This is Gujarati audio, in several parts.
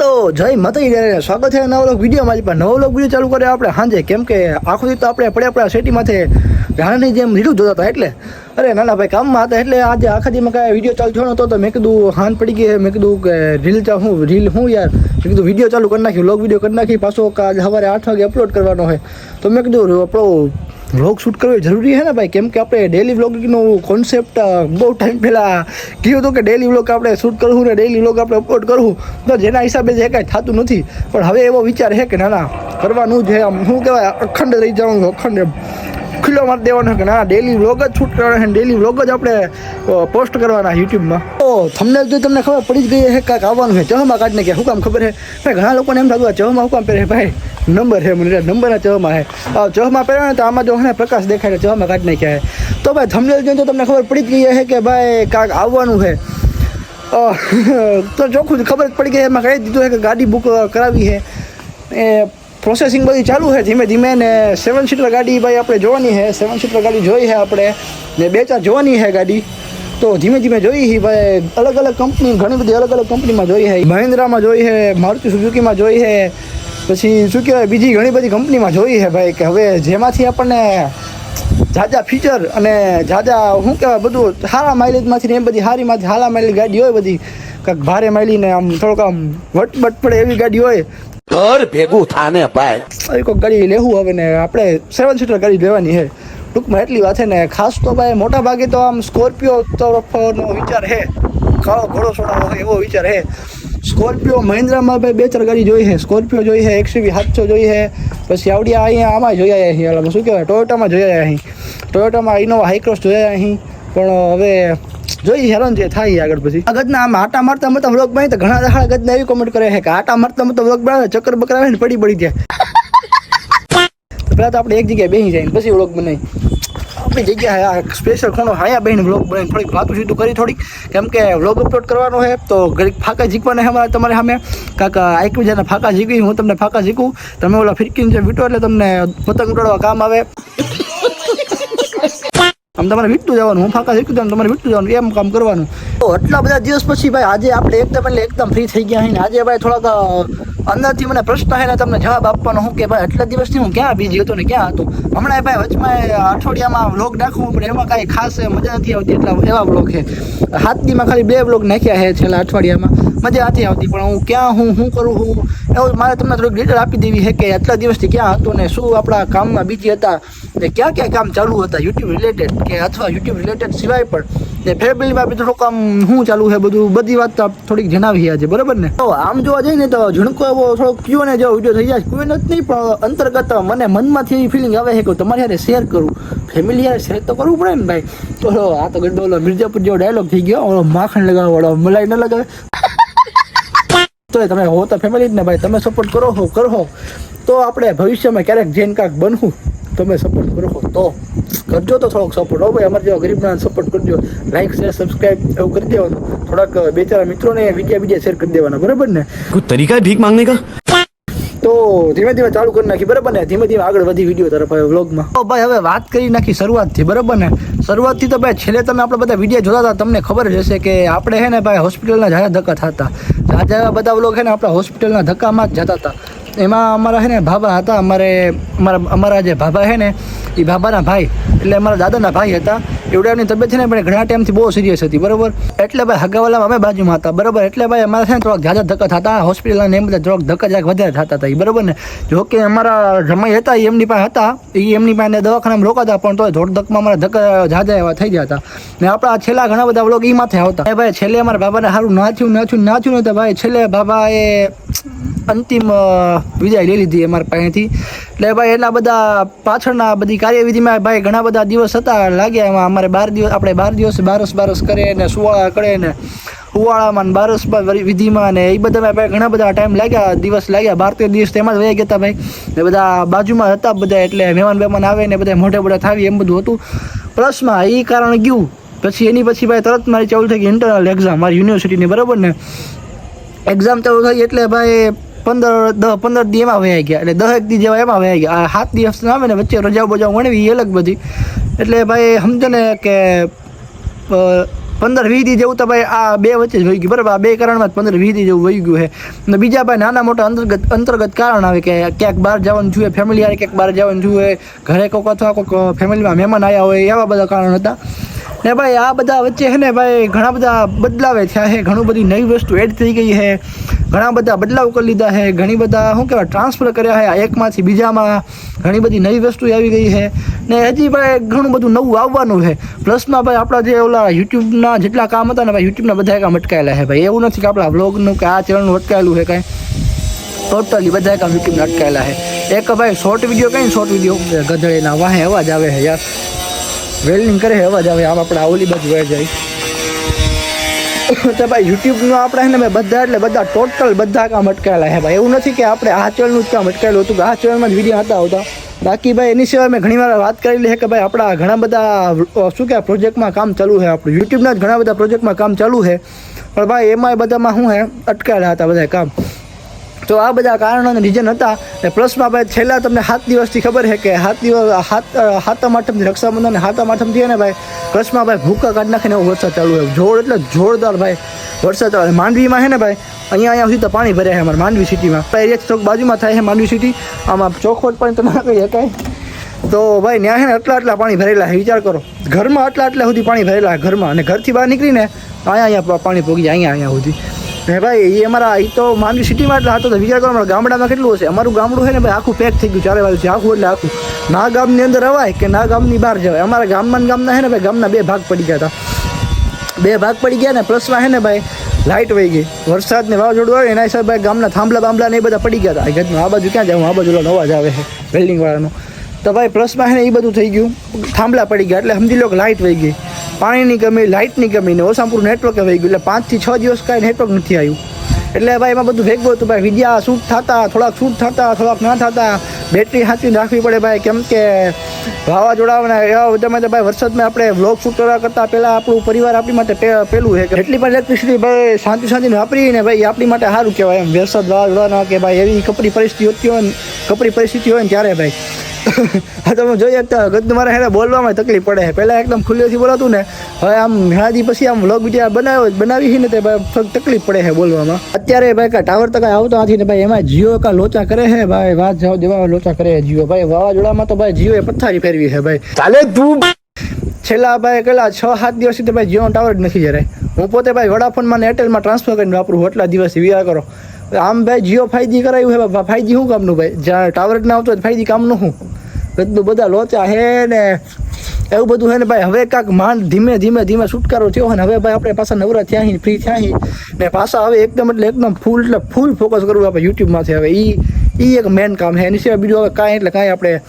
તો જય માતાજી સ્વાગત છે નવો લોક વીડિયો મારી પર નવો લોક વીડિયો ચાલુ કરે આપણે સાંજે. કેમ કે આખો દી તો આપણે પડ્યા પડ્યા સિટીમાંથી રાણાની જેમ રીલું જોતા હતા એટલે. અરે નાના ભાઈ કામમાં હતા એટલે આજે આખા દીમાં કાંઈ વીડિયો ચાલુ થયો નતો તો મેં કીધું હાન પડી ગઈ મેં કીધું કે રીલ હું રીલ હું યાર. મેં કીધું વીડિયો ચાલુ કરી નાખ્યું લોક વીડિયો કરી નાખી. પાછો કાલ સવારે આઠ વાગે અપલોડ કરવાનો હોય. તો મેં કીધું આપણો વ્લોગ શૂટ કરવો જરૂરી છે ને ભાઈ? કેમ કે આપણે ડેલી વ્લોગિંગનો કોન્સેપ્ટ બહુ ટાઈમ પહેલાં કીધું હતું કે ડેલી વ્લોગ આપણે શૂટ કરવું ને ડેલી વ્લોગ આપણે અપલોડ કરવું. તો જેના હિસાબે જે કાંઈ થતું નથી. પણ હવે એવો વિચાર છે કે ના ના, કરવાનું છે આમ શું કહેવાય, અખંડ રહી જવાનું અખંડ ખુલ્લો મારી દેવાનો કે ના ડેલી વ્લોગ જ શૂટ કરવાના ડેલી વ્લોગ જ આપણે પોસ્ટ કરવાના યુટ્યુબમાં તો તમને જો તમને ખબર પડી જ ગઈ હે કાંક આવવાનું છે. ચહમાં કાઢને કે શું કામ ખબર છે? ભાઈ, ઘણા લોકોને એમ થતું આ શું કામ પહેરે ભાઈ? નંબર છે. મને નંબરના ચહમાં હે આ ચહમાં પહેરે ને તો આમાં જો હે પ્રકાશ દેખાય ચહમાં કાઢ નાખ્યા છે? તો ભાઈ થંબનેલ જોઈને તો તમને ખબર પડી જ ગઈ છે કે ભાઈ, કાંક આવવાનું છે. તો ચોખ્ખું ખબર પડી ગઈ, એમાં કહી દીધું છે કે ગાડી બુક કરાવી છે. એ પ્રોસેસિંગ બધી ચાલુ છે, ધીમે ધીમે ને સેવન સીટર ગાડી ભાઈ આપણે જોવાની છે. સેવન સીટર ગાડી જોઈ છે આપણે. ને બે ચાર જોવાની છે ગાડી. તો ધીમે ધીમે જોઈ હી ભાઈ અલગ અલગ કંપની ઘણી બધી અલગ અલગ કંપનીમાં જોઈ હે. મહિન્દ્રામાં જોઈ હે મારુતિ સુઝુકીમાં જોઈ હે પછી શું કહેવાય બીજી ઘણી બધી કંપનીમાં જોઈ છે ભાઈ કે હવે જેમાંથી આપણને જાજા ફીચર અને જાજા શું કહેવાય બધું સારા માઇલેજમાંથી ને એ બધી સારીમાંથી સારા માઇલેજ ગાડી હોય બધી કાંઈક ભારે માઇલી ને આમ થોડોક આમ વટબટ પડે એવી ગાડી હોય. ઘર ભેગું થાને ભાઈ. કોઈ ગાડી લેવું હવે ને આપણે સેવન સીટર ગાડી લેવાની છે ટૂંકમાં એટલી વાત છે ને, ખાસ તો ભાઈ મોટા ભાગે તો આમ સ્કોર્પિયો તરફનો વિચાર છે. કાળો ઘોડો સોડાવો એવો વિચાર હે સ્કોર્પિયો મહિન્દ્રામાં ભાઈ બે ચાર ગાડી જોઈ છે. સ્કોર્પિયો જોઈ છે એક્સયુવી સાતસો જોઈ છે, પછી આવડિયા અહીંયા આમાં જોઈ આવ્યા અહીં ઓલામાં શું કહેવાય? ટોયોટામાં જોઈ આવ્યા અહીં ટોયોટામાં ઇનોવા હાઈક્રોસ આવ્યા અહીં પણ હવે જોઈ હેરાન જે થાય આગળ પછી. આગળના આમ આટા મારતા મતલબ વ્લોગ બનાવી તો ઘણા દાખલા ગદના એવી કોમેન્ટ કરે છે કે આટા મારતા મતલબ વ્લોગ બનાવે, ચક્કર બકરાવે ને પડી પડી જાય. પહેલાં તો આપણે એક જગ્યાએ બેસી જાય પછી વ્લોગ બનાવી. આપણી જગ્યાએ આ સ્પેશિયલ ખૂણો હાયા બહેન વ્લોગ બનાવીને થોડીક વાતું સીધું કરી થોડીક. કેમ કે વ્લોગ અપલોડ કરવાનો છે, તો ઘડીક ફાંકા જીકવાના અમારે તમારે સામે. કાંક એકબીજાના ફાંકા જીકવી હું તમને ફાંકા જીકું તમે ઓલા ફિરકીને વીટો એટલે તમને પતંગ ઉડાડવા કામ આવે. આમ તમારે વીટતું જવાનું, હું ફાંકા શીખું તમારે વીટતું જવાનું, એમ કામ કરવાનું. તો આટલા બધા દિવસ પછી ભાઈ આજે આપણે એકદમ એટલે એકદમ ફ્રી થઈ ગયા ને. આજે ભાઈ થોડાક અંદરથી મને પ્રશ્ન છે તમને જવાબ આપવાનો હું કે ભાઈ આટલા દિવસથી હું ક્યાં બીજી હતો ને ક્યાં હતો? હમણાં ભાઈ વચમાં અઠવાડિયામાં વ્લોગ નાખવું પણ એમાં કાંઈ ખાસ મજા નથી આવતી એટલા એવા વ્લોગ છે. હાથથીમાં ખાલી બે વ્લોગ નાખ્યા છે છેલ્લા અઠવાડિયામાં. મજા નથી આવતી, પણ હું ક્યાં હું શું કરું હું? એવું મારે તમને થોડીક ડિટેલ આપી દેવી છે કે આટલા દિવસથી ક્યાં હતું ને શું આપણા કામમાં બીજી હતા ને ક્યાં ક્યાં કામ ચાલુ હતા યુટ્યુબ રિલેટેડ કે અથવા યુટ્યુબ રિલેટેડ સિવાય પણ. ને ફેમિલીમાં બી થોડુંક આમ શું ચાલુ છે, બધું બધી વાત તો થોડીક જણાવી આજે, બરાબર ને? તો આમ જોવા જઈએ ને તો ઝુણકો એવો થોડોક કયો ને જેવો વીડિયો થઈ જાય કોઈ નથી, પણ અંતર્ગત મને મનમાંથી એવી ફિલિંગ આવે છે કે તમારી હારે શેર કરું. ફેમિલી હારે શેર તો કરવું પડે ને ભાઈ. તો આ તો ગડબો ઓલો મિર્જાપુર જેવો ડાયલોગ થઈ ગયો, ઓલો માખણ લગાવવાળો મલાઈ ન લગાવે. તો તમે હો તો ફેમિલી જ ને ભાઈ, તમે સપોર્ટ કરો હો, કરો તો આપણે ભવિષ્યમાં ક્યારેક જઈને કાંક બનવું. તમે સપોર્ટ કરો તો કરજો તો થોડોક સપોર્ટ હો ભાઈ અમારે જેવા ગરીબના સપોર્ટ કરજો. લાઈક શેર સબસ્ક્રાઇબ એવું કરી દેવાનું. થોડાક બેચારા મિત્રોને વિડિયા વિડીયા શેર કરી દેવાના. બરાબર ને? કોઈ તરીકા ભીખ માંગને કા? તો ધીમે ધીમે ચાલુ કરી નાખી. બરાબર ને? ધીમે ધીમે આગળ વધી વીડિયો તરફ આવ્યો વ્લોગમાં તો ભાઈ હવે વાત કરી નાખી શરૂઆતથી. બરાબર ને? શરૂઆતથી તો ભાઈ છેલ્લે તમે આપણે બધા વીડિયો જોતા હતા. તમને ખબર જ હશે કે આપણે હે ને ભાઈ હોસ્પિટલના જાજા ધક્કા થતા. જાજા બધા વ્લોગ હે ને આપણા હોસ્પિટલના ધક્કામાં જ જતા હતા. એમાં અમારા છે ને ભાભા હતા, અમારે અમારા અમારા જે ભાભા છે ને એ ભાભાના ભાઈ, એટલે અમારા દાદાના ભાઈ હતા. એવડે તબિયત છે ને પણ ઘણા ટાઈમથી બહુ સિરિયસ હતી, બરાબર? એટલે ભાઈ હગાવાલા અમે બાજુમાં હતા, બરાબર? એટલે ભાઈ અમારા છે ને થોડાક જાજા ધક્કા થતા હોસ્પિટલના ને એમ બધા થોડાક ધક્કા જરાક વધારે થતા હતા એ બરાબર ને? જો કે અમારા રમાઈ હતા એ એમની પાસે હતા એ એમની પાસે દવાખાનામાં રોકાતા, પણ તો થોડ ધક્કમાં અમારા ધક્કા જાજા એવા થઈ ગયા હતા. ને આપણા છેલ્લા ઘણા બધા લોકો એ માથે આવતા. એ ભાઈ છેલ્લે અમારા બાબાને સારું નાચ્યું નાચ્યું નાચ્યું નહોતા ભાઈ છેલ્લે બાબાએ અંતિમ વિદાય લઈ લીધી અમારા પાસેથી. એટલે ભાઈ, એટલા બધા પાછળના બધી કાર્યવિધિમાં ભાઈ ઘણા બધા દિવસ હતા લાગ્યા. એમાં અમારે બાર દિવસ, આપણે બાર દિવસ બારસ બારસ કરે ને સુવાળા કરે ને હુવાળામાં ને બારસ વિધિમાં ને એ બધામાં ભાઈ ઘણા બધા ટાઈમ લાગ્યા, દિવસ લાગ્યા. બાર દિવસ તેમાં જ વહી ગયા ભાઈ. ને બધા બાજુમાં હતા બધા, એટલે મહેમાન બેમાન આવે ને બધા મોઢે મોઢે થાવી એમ બધું હતું. પ્લસમાં એ કારણ ગયું. પછી એની પછી ભાઈ તરત મારી ચાલુ થઈ ગઈ ઇન્ટરનલ એક્ઝામ મારી યુનિવર્સિટીની બરાબર ને. એક્ઝામ ચાલુ થઈ એટલે ભાઈ પંદર દસ પંદર દી એમાં વયા ગયા. એટલે દસ એક દી જેવા એમાં વયા ગયા. સાત દિવસ આવે ને, વચ્ચે રજાઓ બજાઓ વણવી અલગ બધી. એટલે ભાઈ સમજો ને કે પંદર, વીસ દી જેવું તો ભાઈ આ બે વચ્ચે જ વહી ગયું. બરાબર, આ બે કારણમાં જ પંદર, વીસ દી જેવું વહી ગયું છે અને બીજા ભાઈ નાના મોટા અંતર્ગત અંતર્ગત કારણ આવે કે ક્યાંક બહાર જવાનું જોઈએ ફેમિલી યારે ક્યાંક બહાર જવાનું જોઈએ ઘરે કોઈક અથવા કોઈક ફેમિલીમાં મહેમાન આવ્યા હોય, એવા બધા કારણ હતા. ને ભાઈ આ બધા વચ્ચે છે ને ભાઈ ઘણા બધા બદલાવે થયા છે ઘણું બધી નવી વસ્તુ એડ થઈ ગઈ છે ઘણા બધા બદલાવ કરી લીધા છે ઘણી બધા, શું કહેવાય ટ્રાન્સફર કર્યા છે એકમાંથી બીજામાં. ઘણી બધી નવી વસ્તુ આવી ગઈ છે ને હજી ભાઈ ઘણું બધું નવું આવવાનું છે પ્લસમાં ભાઈ આપણા જે ઓલા યુટ્યુબના જેટલા કામ હતા ને ભાઈ યુટ્યુબના બધા કામ અટકાયેલા છે ભાઈ. એવું નથી કે આપણા વ્લોગનું કે આ ચેનલનું અટકાયેલું છે કાંઈ. ટોટલી બધા કામ યુટ્યુબના અટકાયેલા છે એક ભાઈ શોર્ટ વીડિયો કઈ શોર્ટ વીડિયો ગધડેના વાહે અવાજ આવે છે યાર. વેલ્ડિંગ કરે અવાજ આવે. આમ આપણે ઓલી બાજુ જાય. તો ભાઈ, યુટ્યુબનું આપણે ને બધા, એટલે બધા ટોટલ બધા કામ અટકાયેલા છે ભાઈ. એવું નથી કે આપણે આ ચેનલનું જ કામ અટકાયેલું હતું, કે આ ચેનલમાં જ વીડિયો હતા, આવતા. બાકી ભાઈ, એની સિવાય મેં ઘણી વાર વાત કરેલી છે કે ભાઈ, આપણા ઘણા બધા શું કહેવાય પ્રોજેક્ટમાં કામ ચાલુ છે આપણું. યુટ્યુબના જ ઘણા બધા પ્રોજેક્ટમાં કામ ચાલુ છે. પણ ભાઈ, એમાંય બધામાં શું છે, અટકાયેલા હતા બધા કામ. તો આ બધા કારણો અને રીઝન હતા. ને પ્લસમાં ભાઈ છેલ્લા તમને સાત દિવસથી ખબર છે કે સાત દિવસ હાથ હાથમ આઠમથી, રક્ષાબંધન અને હાથમ આઠમથી ને ભાઈ પ્લસમાં ભાઈ ભૂકા કાઢી નાખીને એવો વરસાદ ચાલુ હોય. જોર એટલે જોરદાર ભાઈ વરસાદ ચાલુ માંડવીમાં છે ને ભાઈ, અહીંયા અહીંયા સુધી તો પાણી ભરે છે અમારે માંડવી સિટીમાં. એરિયા ચોક બાજુમાં થાય છે માંડવી સિટી આમાં ચોખવટ પણ તો ના કહી શકાય. તો ભાઈ ત્યાં છે ને આટલા આટલા પાણી ભરેલા છે. વિચાર કરો. ઘરમાં આટલા આટલા સુધી પાણી ભરેલા ઘરમાં. અને ઘરથી બહાર નીકળીને અહીંયા અહીંયા પાણી પોગી જાય, અહીંયા અહીંયા સુધી. ને ભાઈ, એ અમારા, એ તો માંડવી સિટીમાં એટલે હતો વિચાર કરો, અમારા ગામડામાં કેટલું હશે? અમારું ગામડું છે ને ભાઈ, આખું પેક થઈ ગયું, ચારે બાજુથી આખું એટલે આખું. ના ગામની અંદર અવાય કે ના ગામની બહાર જવાય? અમારા ગામમાં ગામના છે ને ભાઈ, ગામના બે ભાગ પડી ગયા હતા. બે ભાગ પડી ગયા ને પ્લસમાં છે ને ભાઈ લાઇટ વહી ગઈ. વરસાદ ને વાવાઝોડું આવે એના હિસાબે ભાઈ ગામના થાંભલા બાંભલા ને એ બધા પડી ગયા હતા. ઘરનું આ બાજુ ક્યાં જાઉં આ બાજુ અવાજ આવે છે બિલ્ડિંગ વાળાનો. તો ભાઈ પ્લસમાં છે ને એ બધું થઈ ગયું. થાંભલા પડી ગયા, એટલે સમજી લો કે લાઇટ વહી ગઈ. પાણીની કમી, લાઇટની કમી ને ઓસામપુર નેટવર્ક વહી ગયું. એટલે પાંચથી છ દિવસ કાંઈ નેટવર્ક નથી આવ્યું. એટલે ભાઈ એમાં બધું ભેગું હતું. ભાઈ વિડીયા શૂટ થતા, થોડાક શૂટ થતા, થોડાક ના થતા. બેટરી સાચવીને રાખવી પડે ભાઈ. કેમ કે વાવાઝોડાના એવા બધામાં ભાઈ વરસાદમાં આપણે વ્લોગ શૂટ કરવા કરતાં પહેલાં આપણું પરિવાર આપણી માટે પહેલું છે એટલી પણ ઇલેક્ટ્રિસિટી ભાઈ શાંતિ શાંતિને વાપરીને ભાઈ આપણી માટે સારું કહેવાય. એમ વરસાદ વાવાઝોડાના કે ભાઈ એવી કપરી પરિસ્થિતિ હોતી હોય ને કપરી પરિસ્થિતિ હોય ને ત્યારે ભાઈ હા તમે જોઈએ તો ગદ મારે હેને બોલવામાં તકલીફ પડે છે. પહેલાં એકદમ ખુલ્લેથી બોલાતું ને હવે આમ ઘણાથી પછી આમ વ્લોગ વીડિયો બનાવ્યો બનાવી છે ને તે ભાઈ થોડીક તકલીફ પડે છે બોલવામાં. અત્યારે ભાઈ કાંઈ ટાવર તો કાંઈ આવતો નથી ને ભાઈ એમાં જીઓ કા લોચા કરે છે? ભાઈ વાત જાવ દેવા લોચા કરે છે જીઓ. ભાઈ વાવાઝોડામાં તો ભાઈ જીઓએ પથ્થારી ફેરવી છે ભાઈ. ચાલે તું છેલ્લા ભાઈ કેટલા છ સાત દિવસથી તો ભાઈ જીઓ ટાવર જ નથી જરાય. હું પોતે ભાઈ વડાફોનમાં ને એરટેલમાં ટ્રાન્સફર કરીને વાપરું એટલા દિવસ વિચાર કરો. આમ ભાઈ જીઓ ફાઈજી કરાયું છે બાપા ફાઈજી શું કામનું ભાઈ? જ્યાં ટાવર જ ના આવતો ફાઈજી કામનું શું? બધું બધા લોચા હે ને. એવું બધું હે ને ભાઈ, હવે કાંક માંડ ધીમે ધીમે ધીમે છુટકારો થયો હોય હવે ભાઈ આપણે પાછા નવરા થયા ફ્રી થયા હી ને. પાછા હવે એકદમ એટલે એકદમ ફૂલ એટલે ફૂલ ફોકસ કરવું આપણે યુટ્યુબમાંથી હવે. એ એ એક મેન કામ છે. એની સિવાય બીજું હવે કાંઈ એટલે કાંઈ આપણે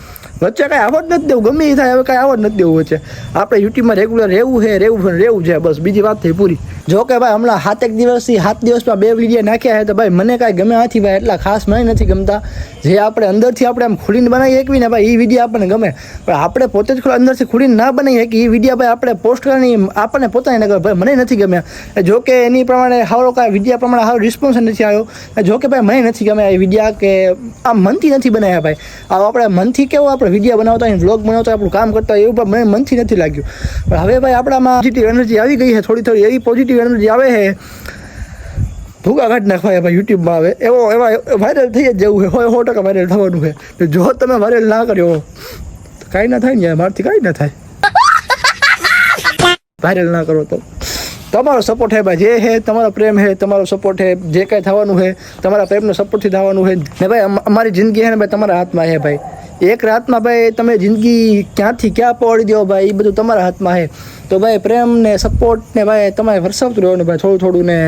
વચ્ચે કાંઈ આવડ નથી દેવું. ગમે એ થાય, હવે કાંઈ આવડ નથી દેવું વચ્ચે. આપણે યુટ્યુબમાં રેગ્યુલર રહેવું છે રહેવું છે રહેવું છે, બસ. બીજી વાત થઈ પૂરી. જો કે ભાઈ, હમણાં સાતેક દિવસથી સાત દિવસમાં બે વીડિયો નાખ્યા છે, તો ભાઈ, મને કાંઈ ગમે નથી ભાઈ, એટલા ખાસ મને નથી ગમતા. જે આપણે અંદરથી આપણે આમ ખુલીને બનાવી શકીએ ને ભાઈ એ વીડિયો આપણને ગમે. પણ આપણે પોતે જ અંદરથી ખુલીને ના બનાવી શકીએ એ વીડિયો ભાઈ આપણે પોસ્ટ કરવાની આપણને પોતાને ન ભાઈ મને નથી ગમ્યા. જો કે એની પ્રમાણે હારો કાંઈ વિડીયા પ્રમાણે હારો રિસ્પોન્સ નથી આવ્યો. જો કે ભાઈ, મને નથી ગમ્યા એ વિડીયા કે આમ મનથી નથી બનાવ્યા ભાઈ. આ આપણે મનથી કેવું આપણે વીડિયો બનાવતા હોય વ્લોગ બનાવતા આપણું કામ કરતા હોય, એવું પણ મને મનથી નથી લાગ્યું. પણ હવે ભાઈ આપણામાં પોઝિટિવ એનર્જી આવી ગઈ છે, થોડી થોડી એવી પોઝિટિવ એનર્જી આવે છે. ભૂકા કાઢી નાખવા ભાઈ યુટ્યુબમાં આવે એવો, એવા વાયરલ થઈ જ જવું છે. સો ટકા વાયરલ થવાનું છે. તો જો તમે વાયરલ ના કર્યો, કાંઈ ના થાય ને મારાથી કાંઈ ના થાય. વાયરલ ના કરો તો. તમારો સપોર્ટ હે ભાઈ, જે હે, તમારો પ્રેમ હે, તમારો સપોર્ટ હે, જે કાંઈ થવાનું હે, તમારા પ્રેમનો સપોર્ટથી થવાનું હે. ને ભાઈ અમારી જિંદગી હે ને ભાઈ, તમારા હાથમાં હે ભાઈ. એક રાતમાં ભાઈ, તમે જિંદગી ક્યાંથી ક્યાં પહોંચી દો ભાઈ એ બધું તમારા હાથમાં હે. તો ભાઈ, પ્રેમ ને સપોર્ટ ને ભાઈ, તમારે વરસાવતું રહેવાનું ભાઈ, થોડું થોડું ને.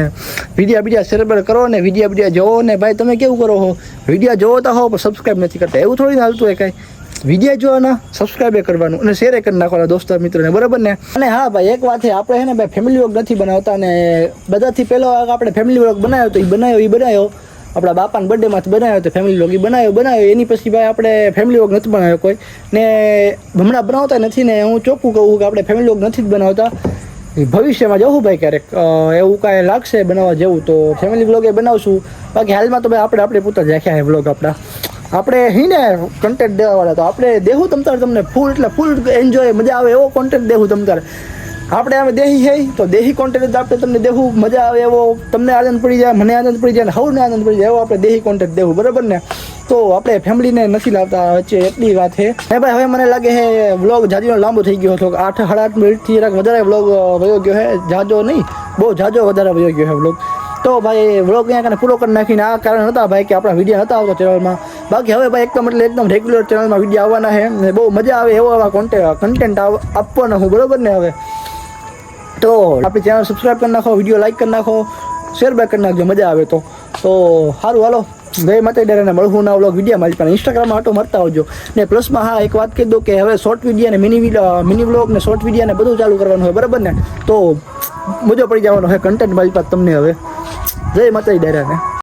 વિડીયા બીજા સેરેબર કરો ને, વિડીયા બીજા જોવો ને, ભાઈ, તમે કેવું કરો હો? વિડીયા જોવો તો હો, પણ સબસ્ક્રાઈબ નથી કરતા. એવું થોડી હાલતું હોય કાંઈ? વીડિયો જોવાના સબસ્ક્રાઈબ કરવાનું અને શેર કરી નાખવાના દોસ્તો મિત્રોને, બરાબર ને? અને હા ભાઈ, એક વાત છે, આપણે છે ને ભાઈ ફેમિલી વર્ક નથી બનાવતા અને બધાથી પહેલો આપણે ફેમિલી વર્ક બનાવ્યો તો એ બનાવ્યો એ બનાવ્યો. આપણા બાપાના બર્થડેમાંથી બનાવ્યો તો ફેમિલી વ્લોગ એ બનાવ્યો બનાવ્યો. એની પછી ભાઈ આપણે ફેમિલી વર્ક નથી બનાવ્યો કોઈ. ને હમણાં બનાવતા નથી ને હું ચોખ્ખું કહું કે આપણે ફેમિલી વર્ક નથી જ બનાવતા. ભવિષ્યમાં જવું ભાઈ ક્યારેક. એવું કાંઈ લાગશે બનાવવા જેવું તો ફેમિલી વ્લોગ એ બનાવશું. બાકી હાલમાં તો ભાઈ આપણે આપણે પોતા જ રાખ્યા વ્લોગ આપણા. આપણે હીને કન્ટેન્ટ દેવાવાળા તો આપણે દેહું તમ તારે તમને ફૂલ એટલે ફૂલ એન્જોય મજા આવે એવો કોન્ટેન્ટ દેવું તમ તારે. આપણે અમે દેહી હે તો દેહી કોન્ટેન્ટ આપણે તમને દેહું મજા આવે એવો, તમને આનંદ પડી જાય, મને આનંદ પડી જાય સૌને આનંદ પડી જાય, એવો આપણે દેહી કોન્ટેન્ટ દેવું બરાબર ને? તો આપણે ફેમિલીને નથી લાવતા, વચ્ચે એટલી વાત છે હે ભાઈ, હવે મને લાગે છે વ્લોગ જાજીનો લાંબો થઈ ગયો હતો, આઠ, સાડા આઠ મિનિટથી જરાક વધારે વ્લોગ વયો ગયો છે જાજો નહીં, બહુ જાજો વધારે વયો ગયો છે વ્લોગ તો ભાઈ વ્લોગ અહીંયા કને પૂરો કરી નાખીને, આ કારણ હતા ભાઈ કે આપણા વીડિયો હતા આવતો ચેનલમાં. બાકી હવે ભાઈ એકદમ એટલે એકદમ રેગ્યુલર ચેનલમાં વીડિયો આવવાના છે ને બહુ મજા આવે એવો એવા કોન્ટેન્ટ કન્ટેન્ટ આપવાના હું, બરોબર ને હવે? તો આપણી ચેનલ સબસ્ક્રાઈબ કરી નાખો વીડિયો લાઈક કરી નાખો શેર બેક કરી નાખજો, મજા આવે તો. તો સારું હાલો. જય માતા ડેરાને મળવું ના વ્લોગ વીડિયો મારી પણ ઇન્સ્ટાગ્રામમાં આટો મરતા આવજો. ને પ્લસમાં હા, એક વાત કહી દઉં કે હવે શોર્ટ વીડિયો ને મિની મિની વ્લોગ ને શોર્ટ વીડિયો ને બધું ચાલુ કરવાનું હોય, બરાબર ને? તો મજો પડી જવાનો હોય કન્ટેન્ટ મારી પાસે તમને હવે. જય માતા ડેરાને.